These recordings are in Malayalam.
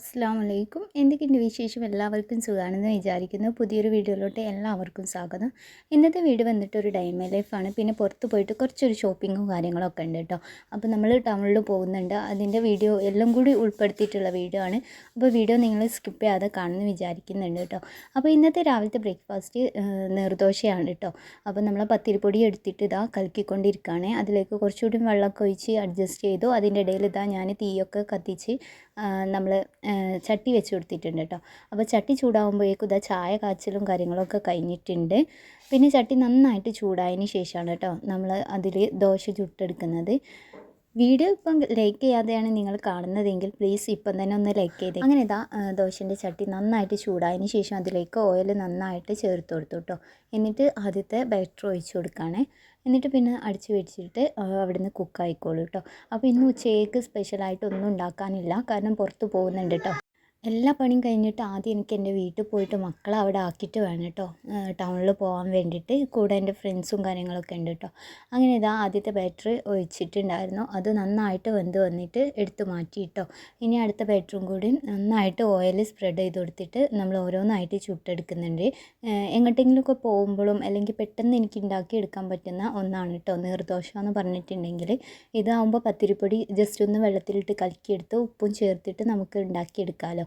الفصل അലൈക്കും എന്തൊക്കെയുണ്ട് വിശേഷം? എല്ലാവർക്കും സുഖമാണെന്ന് വിചാരിക്കുന്നു. പുതിയൊരു വീഡിയോയിലോട്ട് എല്ലാവർക്കും സ്വാഗതം. ഇന്നത്തെ വീട് വന്നിട്ട് ഒരു ഡൈമ ലൈഫാണ്. പിന്നെ പുറത്ത് പോയിട്ട് കുറച്ചൊരു ഷോപ്പിങ്ങും കാര്യങ്ങളൊക്കെ ഉണ്ട് കേട്ടോ. അപ്പോൾ നമ്മൾ ടൗണിൽ പോകുന്നുണ്ട്. അതിന്റെ വീഡിയോ എല്ലാം കൂടി ഉൾപ്പെടുത്തിയിട്ടുള്ള വീഡിയോ ആണ്. അപ്പോൾ വീഡിയോ നിങ്ങൾ സ്കിപ്പ് ചെയ്യാതെ കാണുമെന്ന് വിചാരിക്കുന്നുണ്ട് കേട്ടോ. അപ്പോൾ ഇന്നത്തെ രാവിലത്തെ ബ്രേക്ക്ഫാസ്റ്റ് നിർദോഷയാണ് കേട്ടോ. അപ്പോൾ നമ്മൾ പത്തിരിപ്പൊടി എടുത്തിട്ട് ഇതാ കലക്കിക്കൊണ്ടിരിക്കുകയാണ് അതിലേക്ക് കുറച്ചുകൂടി വെള്ളമൊക്കെ ഒഴിച്ച് അഡ്ജസ്റ്റ് ചെയ്തു. അതിന്റെ ഇടയിൽ ഇതാ ഞാൻ തീയൊക്കെ കത്തിച്ച് നമ്മൾ ചട്ടി വെച്ച് കൊടുത്തിട്ടുണ്ട് കേട്ടോ. അപ്പോൾ ചട്ടി ചൂടാകുമ്പോഴേക്കും ഇതാ ചായ കാച്ചലും കാര്യങ്ങളൊക്കെ കഴിഞ്ഞിട്ടുണ്ട്. പിന്നെ ചട്ടി നന്നായിട്ട് ചൂടായതിന് ശേഷമാണ് കേട്ടോ നമ്മൾ അതിൽ ദോശ ചുട്ടെടുക്കുന്നത്. വീഡിയോ ഇപ്പം ലൈക്ക് ചെയ്യാതെയാണ് നിങ്ങൾ കാണുന്നതെങ്കിൽ പ്ലീസ് ഇപ്പം തന്നെ ഒന്ന് ലൈക്ക് ചെയ്ത്. അങ്ങനെ ഇതാ ദോശന്റെ ചട്ടി നന്നായിട്ട് ചൂടായതിന് ശേഷം അതിലേക്ക് ഓയിൽ നന്നായിട്ട് ചേർത്ത് കൊടുത്തു കേട്ടോ. എന്നിട്ട് ആദ്യത്തെ ബാറ്റർ ഒഴിച്ചു കൊടുക്കുകയാണേ. എന്നിട്ട് പിന്നെ അടിച്ച് വെച്ചിട്ട് അവിടുന്ന് കുക്കായിക്കോളൂ കേട്ടോ. അപ്പോൾ ഇന്ന് ഉച്ചയ്ക്ക് സ്പെഷ്യലായിട്ട് ഒന്നും ഉണ്ടാക്കാനില്ല. കാരണം പുറത്ത് പോകുന്നുണ്ട് കേട്ടോ. എല്ലാ പണിയും കഴിഞ്ഞിട്ട് ആദ്യം എനിക്ക് എന്റെ വീട്ടിൽ പോയിട്ട് മക്കളെ അവിടെ ആക്കിയിട്ട് വേണം കേട്ടോ. ടൗണിൽ പോകാൻ വേണ്ടിയിട്ട് കൂടെ എന്റെ ഫ്രണ്ട്സും കാര്യങ്ങളൊക്കെ ഉണ്ട് കേട്ടോ. അങ്ങനെ ഇതാ ആദ്യത്തെ ബാറ്ററി ഒഴിച്ചിട്ടുണ്ടായിരുന്നു. അത് നന്നായിട്ട് വെന്ത് വന്നിട്ട് എടുത്ത് മാറ്റി കേട്ടോ. ഇനി അടുത്ത ബാറ്ററും കൂടി നന്നായിട്ട് ഓയിൽ സ്പ്രെഡ് ചെയ്ത് കൊടുത്തിട്ട് നമ്മൾ ഓരോന്നായിട്ട് ചുട്ടെടുക്കുന്നുണ്ട്. എങ്ങോട്ടെങ്കിലുമൊക്കെ പോകുമ്പോഴും അല്ലെങ്കിൽ പെട്ടെന്ന് എനിക്ക് ഉണ്ടാക്കി എടുക്കാൻ പറ്റുന്ന ഒന്നാണ് കേട്ടോ നീർദോശ എന്ന് പറഞ്ഞിട്ടുണ്ടെങ്കിൽ. ഇതാവുമ്പോൾ പത്തിരിപ്പൊടി ജസ്റ്റ് ഒന്ന് വെള്ളത്തിലിട്ട് കലക്കിയെടുത്ത് ഉപ്പും ചേർത്തിട്ട് നമുക്ക് ഉണ്ടാക്കിയെടുക്കാമല്ലോ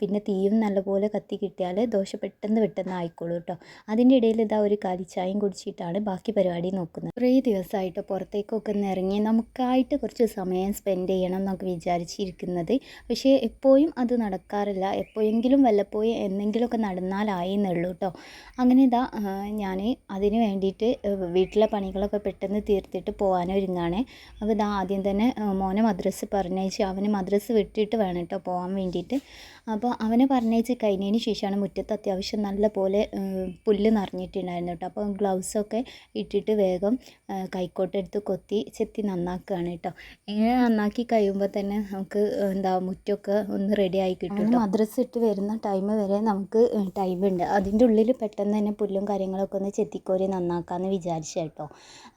പിന്നെ തീയും നല്ലപോലെ കത്തി കിട്ടിയാൽ ദോശ പെട്ടെന്ന് പെട്ടെന്ന് ആയിക്കോളൂ കേട്ടോ. അതിന്റെ ഇടയിൽ ഇതാ ഒരു കാലിച്ചായം കുടിച്ചിട്ടാണ് ബാക്കി പരിപാടി നോക്കുന്നത്. കുറേ ദിവസമായിട്ട് പുറത്തേക്കൊക്കെ ഒന്ന് ഇറങ്ങി നമുക്കായിട്ട് കുറച്ച് സമയം സ്പെൻഡ് ചെയ്യണം എന്നൊക്കെ വിചാരിച്ചിരിക്കുന്നത്. പക്ഷേ എപ്പോഴും അത് നടക്കാറില്ല. എപ്പോഴെങ്കിലും വല്ലപ്പോഴും എന്തെങ്കിലുമൊക്കെ നടന്നാലായി എന്നുള്ളൂ കേട്ടോ. അങ്ങനെ ഇതാ ഞാൻ അതിന് വേണ്ടിയിട്ട് വീട്ടിലെ പണികളൊക്കെ പെട്ടെന്ന് തീർത്തിട്ട് പോകാനൊരുങ്ങാണ്. അപ്പോൾ ഇതാ ആദ്യം തന്നെ മോനെ മദ്രസ് പറഞ്ഞയച്ച് അവന് മദ്രസ് വിട്ടിട്ട് വേണം കേട്ടോ പോകാൻ വേണ്ടിയിട്ട്. അപ്പോൾ അവനെ പറഞ്ഞേച്ച് കഴിഞ്ഞതിന് ശേഷമാണ് മുറ്റത്ത് അത്യാവശ്യം നല്ല പോലെ പുല്ല് നിറഞ്ഞിട്ടുണ്ടായിരുന്നു കേട്ടോ. അപ്പോൾ ഗ്ലൗസൊക്കെ ഇട്ടിട്ട് വേഗം കൈക്കോട്ടെടുത്ത് കൊത്തി ചെത്തി നന്നാക്കുകയാണ് കേട്ടോ. ഇങ്ങനെ നന്നാക്കി കഴിയുമ്പോൾ തന്നെ നമുക്ക് എന്താ മുറ്റമൊക്കെ ഒന്ന് റെഡി ആയി കിട്ടും മദ്രസ് ഇട്ട് വരുന്ന ടൈം വരെ നമുക്ക് ടൈം ഉണ്ട്. അതിന്റെ ഉള്ളിൽ പെട്ടെന്ന് തന്നെ പുല്ലും കാര്യങ്ങളൊക്കെ ഒന്ന് ചെത്തിക്കോരി നന്നാക്കാമെന്ന് വിചാരിച്ചു കേട്ടോ.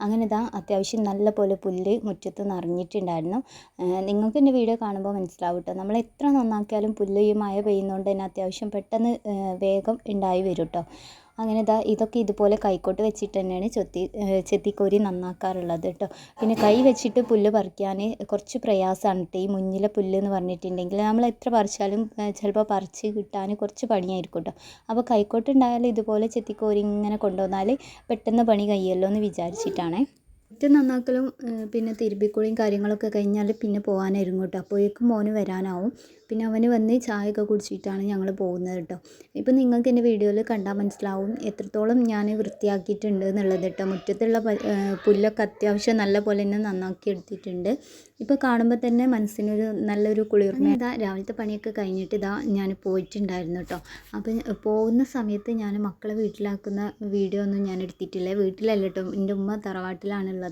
അങ്ങനെ ഇതാ അത്യാവശ്യം നല്ല പോലെ പുല്ല് മുറ്റത്ത് നിറഞ്ഞിട്ടുണ്ടായിരുന്നു. നിങ്ങൾക്ക് എന്റെ വീഡിയോ കാണുമ്പോൾ മനസ്സിലാവും കേട്ടോ. നമ്മൾ എത്ര നന്നാക്കിയാലും പുല്ല് ഈ മഴ പെയ്യുന്നതുകൊണ്ട് തന്നെ അത്യാവശ്യം പെട്ടെന്ന് വേഗം ഉണ്ടായി വരും കേട്ടോ അങ്ങനെ ഇതാ ഇതൊക്കെ ഇതുപോലെ കൈക്കോട്ട് വെച്ചിട്ട് തന്നെയാണ് ചെത്തി ചെത്തിക്കോരി നന്നാക്കാറുള്ളത് കേട്ടോ പിന്നെ കൈ വെച്ചിട്ട് പുല്ല് പറിക്കാൻ കുറച്ച് പ്രയാസമാണ് കേട്ടോ ഈ മുന്നിലെ പുല്ല് എന്ന് പറഞ്ഞിട്ടുണ്ടെങ്കിൽ നമ്മൾ എത്ര പറിച്ചാലും ചിലപ്പോൾ പറിച്ച് കിട്ടാൻ കുറച്ച് പണിയായിരിക്കും കേട്ടോ അപ്പോൾ കൈക്കോട്ട് ഉണ്ടായാൽ ഇതുപോലെ ചെത്തിക്കോരി ഇങ്ങനെ കൊണ്ടുവന്നാൽ പെട്ടെന്ന് പണി കഴിയുമല്ലോ എന്ന് വിചാരിച്ചിട്ടാണേ. മുറ്റം നന്നാക്കലും പിന്നെ തിരുമ്പിക്കുളിയും കാര്യങ്ങളൊക്കെ കഴിഞ്ഞാൽ പിന്നെ പോകാനായിരുന്നു കേട്ടോ. അപ്പോഴേക്കും മോന് വരാനാവും. പിന്നെ അവന് വന്ന് ചായയൊക്കെ കുടിച്ചിട്ടാണ് ഞങ്ങൾ പോകുന്നത് കേട്ടോ. ഇപ്പം നിങ്ങൾക്ക് എന്റെ വീഡിയോയിൽ കണ്ടാൽ മനസ്സിലാവും എത്രത്തോളം ഞാൻ വൃത്തിയാക്കിയിട്ടുണ്ട് എന്നുള്ളത് കേട്ടോ. മുറ്റത്തുള്ള പുല്ലൊക്കെ അത്യാവശ്യം നല്ല പോലെ തന്നെ നന്നാക്കി എടുത്തിട്ടുണ്ട്. ഇപ്പോൾ കാണുമ്പോൾ തന്നെ മനസ്സിനൊരു നല്ലൊരു കുളിർമ. ഇതാ രാവിലത്തെ പണിയൊക്കെ കഴിഞ്ഞിട്ട് ഇതാ ഞാൻ പോയിട്ടുണ്ടായിരുന്നു കേട്ടോ. അപ്പം പോകുന്ന സമയത്ത് ഞാൻ മക്കളെ വീട്ടിലാക്കുന്ന വീഡിയോ ഒന്നും ഞാൻ എടുത്തിട്ടില്ല. വീട്ടിലല്ല കേട്ടോ. എന്റെ ഉമ്മ തറവാട്ടിലാണുള്ളത്.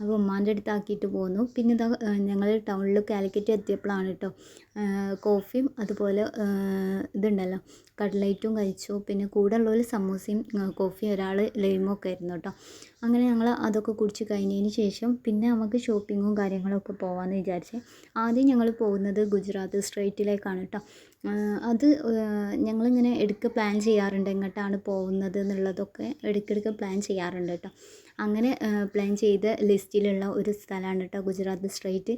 അപ്പോൾ ഉമ്മാന്റെ അടുത്താക്കിയിട്ട് പോന്നു പിന്നെ ഇതാ ഞങ്ങൾ ടൗണിൽ കാലിക്കറ്റ് എത്തിയപ്പോഴാണ് കേട്ടോ കോഫിയും അതുപോലെ ഇതുണ്ടല്ലോ കട്ട്ലൈറ്റും കഴിച്ചു. പിന്നെ കൂടെ ഉള്ളവർ സമൂസയും കോഫിയും ഒരാൾ ലൈമും ഒക്കെ ആയിരുന്നു കേട്ടോ. അങ്ങനെ ഞങ്ങൾ അതൊക്കെ കുടിച്ച് കഴിഞ്ഞതിന് ശേഷം പിന്നെ നമുക്ക് ഷോപ്പിങ്ങും കാര്യങ്ങളൊക്കെ പോകാമെന്ന് വിചാരിച്ച് ആദ്യം ഞങ്ങൾ പോകുന്നത് ഗുജറാത്ത് സ്ട്രേറ്റിലേക്കാണ് കേട്ടോ. അത് ഞങ്ങളിങ്ങനെ എടുക്ക പ്ലാൻ ചെയ്യാറുണ്ട് എങ്ങോട്ടാണ് പോകുന്നത് എന്നുള്ളതൊക്കെ ഇടയ്ക്കിടയ്ക്ക് പ്ലാൻ ചെയ്യാറുണ്ട് കേട്ടോ. അങ്ങനെ പ്ലാൻ ചെയ്ത ലിസ്റ്റിലുള്ള ഒരു സ്ഥലമാണ് കേട്ടോ ഗുജറാത്ത് സ്ട്രേറ്റ്.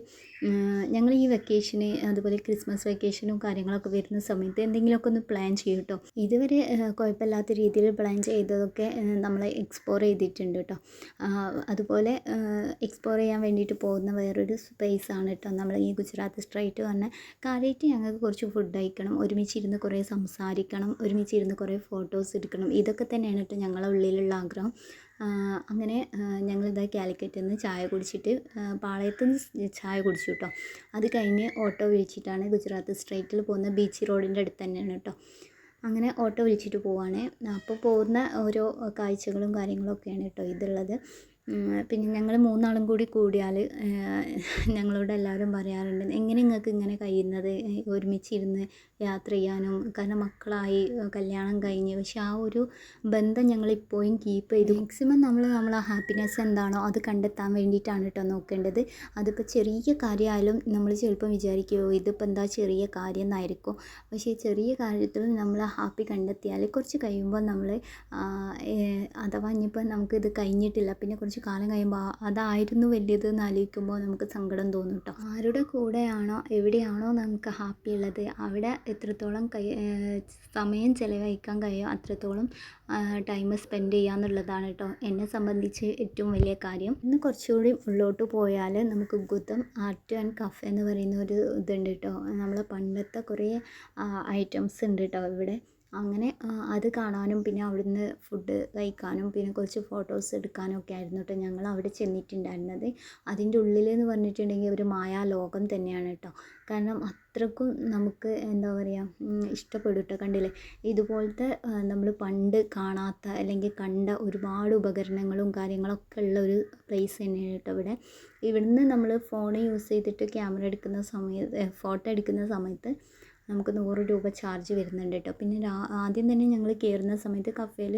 ഞങ്ങൾ ഈ വെക്കേഷന് അതുപോലെ ക്രിസ്മസ് വെക്കേഷനും കാര്യങ്ങളൊക്കെ വരുന്ന സമയത്ത് എന്തെങ്കിലുമൊക്കെ ഒന്ന് പ്ലാൻ ചെയ്യും കേട്ടോ ഇതുവരെ കുഴപ്പമില്ലാത്ത രീതിയിൽ പ്ലാൻ ചെയ്തതൊക്കെ നമ്മൾ എക്സ്പ്ലോർ ചെയ്തിട്ടുണ്ട് കേട്ടോ അതുപോലെ എക്സ്പ്ലോർ ചെയ്യാൻ വേണ്ടിയിട്ട് പോകുന്ന വേറൊരു സ്പേസ് ആണ് കേട്ടോ നമ്മൾ ഈ ഗുജറാത്ത് സ്ട്രൈറ്റ് പറഞ്ഞ കാര്യമായിട്ട് ഞങ്ങൾക്ക് കുറച്ച് ഫുഡ് അയക്കണം ഒരുമിച്ചിരുന്ന് കുറേ സംസാരിക്കണം ഒരുമിച്ചിരുന്ന് കുറേ ഫോട്ടോസ് എടുക്കണം. ഇതൊക്കെ തന്നെയാണ് കേട്ടോ ഞങ്ങളുടെ ഉള്ളിലുള്ള ആഗ്രഹം. അങ്ങനെ ഞങ്ങളിതാ കാലിക്കറ്റിൽ നിന്ന് ചായ കുടിച്ചിട്ട് പാളയത്ത് നിന്ന് ചായ കുടിച്ചു കേട്ടോ അത് കഴിഞ്ഞ് ഓട്ടോ വിളിച്ചിട്ടാണ് ഗുജറാത്ത് സ്ട്രൈറ്റിൽ പോകുന്ന ബീച്ച് റോഡിന്റെ അടുത്ത് തന്നെയാണ് കേട്ടോ അങ്ങനെ ഓട്ടോ വിളിച്ചിട്ട് പോവാണ്. അപ്പോൾ പോകുന്ന ഓരോ കാഴ്ചകളും കാര്യങ്ങളൊക്കെയാണ് കേട്ടോ ഇതുള്ളത്. പിന്നെ ഞങ്ങൾ മൂന്നാളും കൂടി കൂടിയാൽ ഞങ്ങളോട് എല്ലാവരും പറയാറുണ്ട് എങ്ങനെ നിങ്ങൾക്ക് ഇങ്ങനെ കഴിയുന്നത്? ഒരുമിച്ചിരുന്ന് യാത്ര ചെയ്യാനും കാരണം മക്കളായി കല്യാണം കഴിഞ്ഞ്. പക്ഷെ ആ ഒരു ബന്ധം ഞങ്ങൾ ഇപ്പോഴും കീപ്പ് ചെയ്തു. മാക്സിമം നമ്മൾ നമ്മളെ ഹാപ്പിനെസ് എന്താണോ അത് കണ്ടെത്താൻ വേണ്ടിയിട്ടാണ് കേട്ടോ നോക്കേണ്ടത്. അതിപ്പോൾ ചെറിയ കാര്യമായാലും നമ്മൾ ചിലപ്പം വിചാരിക്കുമോ ഇതിപ്പോൾ എന്താ ചെറിയ കാര്യം എന്നായിരിക്കും. പക്ഷേ ചെറിയ കാര്യത്തിൽ നമ്മൾ ഹാപ്പി കണ്ടെത്തിയാൽ കുറച്ച് കഴിയുമ്പോൾ നമ്മൾ അഥവാ ഇനിയിപ്പോൾ നമുക്കിത് കഴിഞ്ഞിട്ടില്ല പിന്നെ കുറച്ച് കാലം കഴിയുമ്പോൾ അതായിരുന്നു വലിയത് എന്ന് ആലോചിക്കുമ്പോൾ നമുക്ക് സങ്കടം തോന്നും കേട്ടോ ആരുടെ കൂടെയാണോ എവിടെയാണോ നമുക്ക് ഹാപ്പി ഉള്ളത് അവിടെ എത്രത്തോളം കൈ സമയം ചിലവഴിക്കാൻ കഴിയും അത്രത്തോളം ടൈം സ്പെൻഡ് ചെയ്യുക എന്നുള്ളതാണ് കേട്ടോ എന്നെ സംബന്ധിച്ച് ഏറ്റവും വലിയ കാര്യം. ഇന്ന് കുറച്ചുകൂടി ഉള്ളോട്ട് പോയാൽ നമുക്ക് ഗുതം ആർട്ട് ആൻഡ് കഫേ എന്ന് പറയുന്ന ഒരു ഇതുണ്ട് കേട്ടോ നമ്മൾ പണ്ടത്തെ കുറേ ഐറ്റംസ് ഉണ്ട് കേട്ടോ ഇവിടെ. അങ്ങനെ അത് കാണാനും പിന്നെ അവിടുന്ന് ഫുഡ് കഴിക്കാനും പിന്നെ കുറച്ച് ഫോട്ടോസ് എടുക്കാനും ഒക്കെ ആയിരുന്നു കേട്ടോ ഞങ്ങൾ അവിടെ ചെന്നിട്ടുണ്ടായിരുന്നത്. അതിന്റെ ഉള്ളിൽ എന്ന് പറഞ്ഞിട്ടുണ്ടെങ്കിൽ ഒരു മായാലോകം തന്നെയാണ് കേട്ടോ കാരണം അത്രക്കും നമുക്ക് എന്താ പറയുക ഇഷ്ടപ്പെടും കേട്ടോ കണ്ടില്ലേ? ഇതുപോലത്തെ നമ്മൾ പണ്ട് കാണാത്ത അല്ലെങ്കിൽ കണ്ട ഒരുപാട് ഉപകരണങ്ങളും കാര്യങ്ങളൊക്കെ ഉള്ള ഒരു പ്ലേസ് തന്നെയാണ് കേട്ടോ ഇവിടെ. ഇവിടുന്ന് നമ്മൾ ഫോൺ യൂസ് ചെയ്തിട്ട് ക്യാമറ എടുക്കുന്ന സമയത്ത് ഫോട്ടോ എടുക്കുന്ന സമയത്ത് നമുക്ക് നൂറ് രൂപ ചാർജ് വരുന്നുണ്ട് കേട്ടോ പിന്നെ ആദ്യം തന്നെ ഞങ്ങൾ കയറുന്ന സമയത്ത് കഫേയിൽ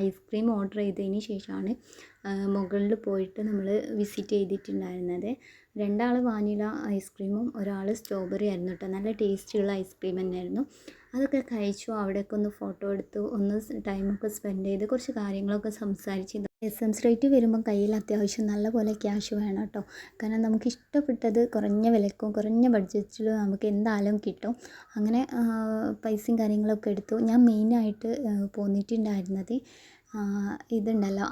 ഐസ്ക്രീം ഓർഡർ ചെയ്തതിന് ശേഷമാണ് മുകളിൽ പോയിട്ട് നമ്മൾ വിസിറ്റ് ചെയ്തിട്ടുണ്ടായിരുന്നത്. രണ്ടാൾ വാനില ഐസ്ക്രീമും ഒരാൾ സ്ട്രോബെറി ആയിരുന്നു കേട്ടോ നല്ല ടേസ്റ്റിയുള്ള ഐസ്ക്രീം തന്നെയായിരുന്നു. അതൊക്കെ കഴിച്ചു അവിടെയൊക്കെ ഒന്ന് ഫോട്ടോ എടുത്തു ഒന്ന് ടൈമൊക്കെ സ്പെൻഡ് ചെയ്ത് കുറച്ച് കാര്യങ്ങളൊക്കെ സംസാരിച്ച് എസ് എം റേറ്റ് വരുമ്പം കയ്യിൽ അത്യാവശ്യം നല്ല പോലെ ക്യാഷ് വേണം കേട്ടോ. കാരണം നമുക്ക് ഇഷ്ടപ്പെട്ടത് കുറഞ്ഞ വിലക്കും കുറഞ്ഞ ബഡ്ജറ്റിലും നമുക്ക് എന്തായാലും കിട്ടും. അങ്ങനെ പൈസയും കാര്യങ്ങളൊക്കെ എടുത്തു. ഞാൻ മെയിനായിട്ട് പോന്നിട്ടുണ്ടായിരുന്നത് ഇതുണ്ടല്ലോ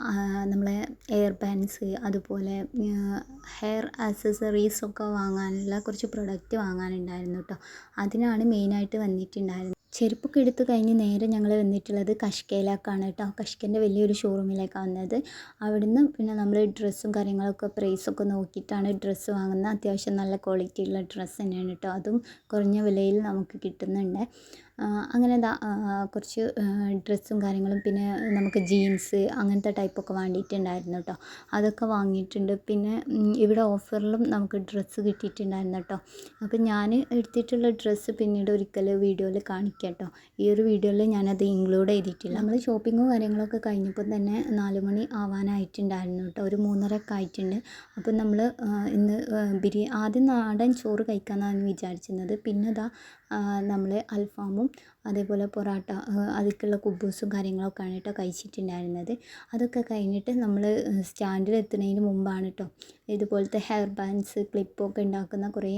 നമ്മളെ എയർ ബാൻഡ്സ് അതുപോലെ ഹെയർ ആക്സസറീസൊക്കെ വാങ്ങാനുള്ള കുറച്ച് പ്രൊഡക്റ്റ് വാങ്ങാനുണ്ടായിരുന്നു കേട്ടോ. അതിനാണ് മെയിനായിട്ട് വന്നിട്ടുണ്ടായിരുന്നത്. ചെരുപ്പൊക്കെ എടുത്ത് കഴിഞ്ഞ് നേരെ ഞങ്ങൾ വന്നിട്ടുള്ളത് കഷ്കയിലേക്കാണ് കേട്ടോ. കഷ്കന്റെ വലിയൊരു ഷോറൂമിലേക്കാണ് വന്നത്. അവിടുന്ന് പിന്നെ നമ്മൾ ഡ്രസ്സും കാര്യങ്ങളൊക്കെ പ്രൈസൊക്കെ നോക്കിയിട്ടാണ് ഡ്രസ്സ് വാങ്ങുന്നത്. അത്യാവശ്യം നല്ല ക്വാളിറ്റി ഉള്ള ഡ്രസ്സ് തന്നെയാണ് കേട്ടോ. അതും കുറഞ്ഞ വിലയിൽ നമുക്ക് കിട്ടുന്നുണ്ട്. അങ്ങനെ ദാ കുറച്ച് ഡ്രസ്സും കാര്യങ്ങളും പിന്നെ നമുക്ക് ജീൻസ് അങ്ങനത്തെ ടൈപ്പൊക്കെ വേണ്ടിയിട്ടുണ്ടായിരുന്നു കേട്ടോ അതൊക്കെ വാങ്ങിയിട്ടുണ്ട്. പിന്നെ ഇവിടെ ഓഫറിലും നമുക്ക് ഡ്രസ്സ് കിട്ടിയിട്ടുണ്ടായിരുന്നു കേട്ടോ അപ്പം ഞാൻ എടുത്തിട്ടുള്ള ഡ്രസ്സ് പിന്നീട് ഒരിക്കൽ വീഡിയോയിൽ കാണിക്കാം കേട്ടോ ഈ ഒരു വീഡിയോയിൽ ഞാനത് ഇൻക്ലൂഡ് ചെയ്തിട്ടില്ല. നമ്മൾ ഷോപ്പിങ്ങും കാര്യങ്ങളൊക്കെ കഴിഞ്ഞപ്പോൾ തന്നെ നാല് മണി ആവാനായിട്ടുണ്ടായിരുന്നു കേട്ടോ ഒരു മൂന്നരയൊക്കെ ആയിട്ടുണ്ട്. അപ്പം നമ്മൾ ഇന്ന് ബിരിയാണി ആദ്യം നാടൻ ചോറ് കഴിക്കാമെന്നാണ് വിചാരിച്ചിരുന്നത്. പിന്നെ ഇതാ നമ്മൾ അൽഫാമും അതേപോലെ പൊറാട്ട അതിലേക്കുള്ള കുബൂസും കാര്യങ്ങളൊക്കെയാണ് കേട്ടോ കഴിച്ചിട്ടുണ്ടായിരുന്നത്. അതൊക്കെ കഴിഞ്ഞിട്ട് നമ്മൾ സ്റ്റാൻഡിൽ എത്തുന്നതിന് മുമ്പാണ് കേട്ടോ ഇതുപോലത്തെ ഹെയർ ബാൻഡ്സ് ക്ലിപ്പൊക്കെ ഉണ്ടാക്കുന്ന കുറേ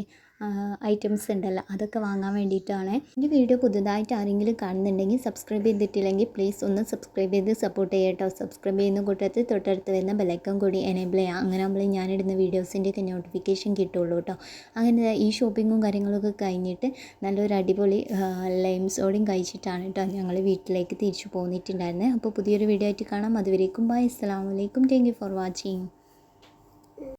ഐറ്റംസ് ഉണ്ടല്ലോ അതൊക്കെ വാങ്ങാൻ വേണ്ടിയിട്ടാണ്. എന്റെ വീഡിയോ പുതുതായിട്ട് ആരെങ്കിലും കാണുന്നുണ്ടെങ്കിൽ സബ്സ്ക്രൈബ് ചെയ്തിട്ടില്ലെങ്കിൽ പ്ലീസ് ഒന്ന് സബ്സ്ക്രൈബ് ചെയ്ത് സപ്പോർട്ട് ചെയ്യട്ടോ. സബ്സ്ക്രൈബ് ചെയ്യുന്ന കൂട്ടത്തിൽ തൊട്ടടുത്ത് വരുന്ന ബെലൈക്കൺ കൂടി എനേബിൾ ചെയ്യാം. അങ്ങനെ നമ്മൾ ഞാനിടുന്ന വീഡിയോസിന്റെയൊക്കെ നോട്ടിഫിക്കേഷൻ കിട്ടുള്ളൂ കേട്ടോ അങ്ങനെ ഈ ഷോപ്പിങ്ങും കാര്യങ്ങളൊക്കെ കഴിഞ്ഞിട്ട് നല്ലൊരു അടിപൊളി ലൈം സോഡും കഴിച്ചിട്ടാണ് കേട്ടോ ഞങ്ങൾ വീട്ടിലേക്ക് തിരിച്ചു പോന്നിട്ടുണ്ടായിരുന്നത് അപ്പോൾ പുതിയൊരു വീഡിയോ ആയിട്ട് കാണാം. അതുവരേക്കും ബൈ അസ്സാം വലൈക്കും താങ്ക് യു ഫോർ വാച്ചിങ്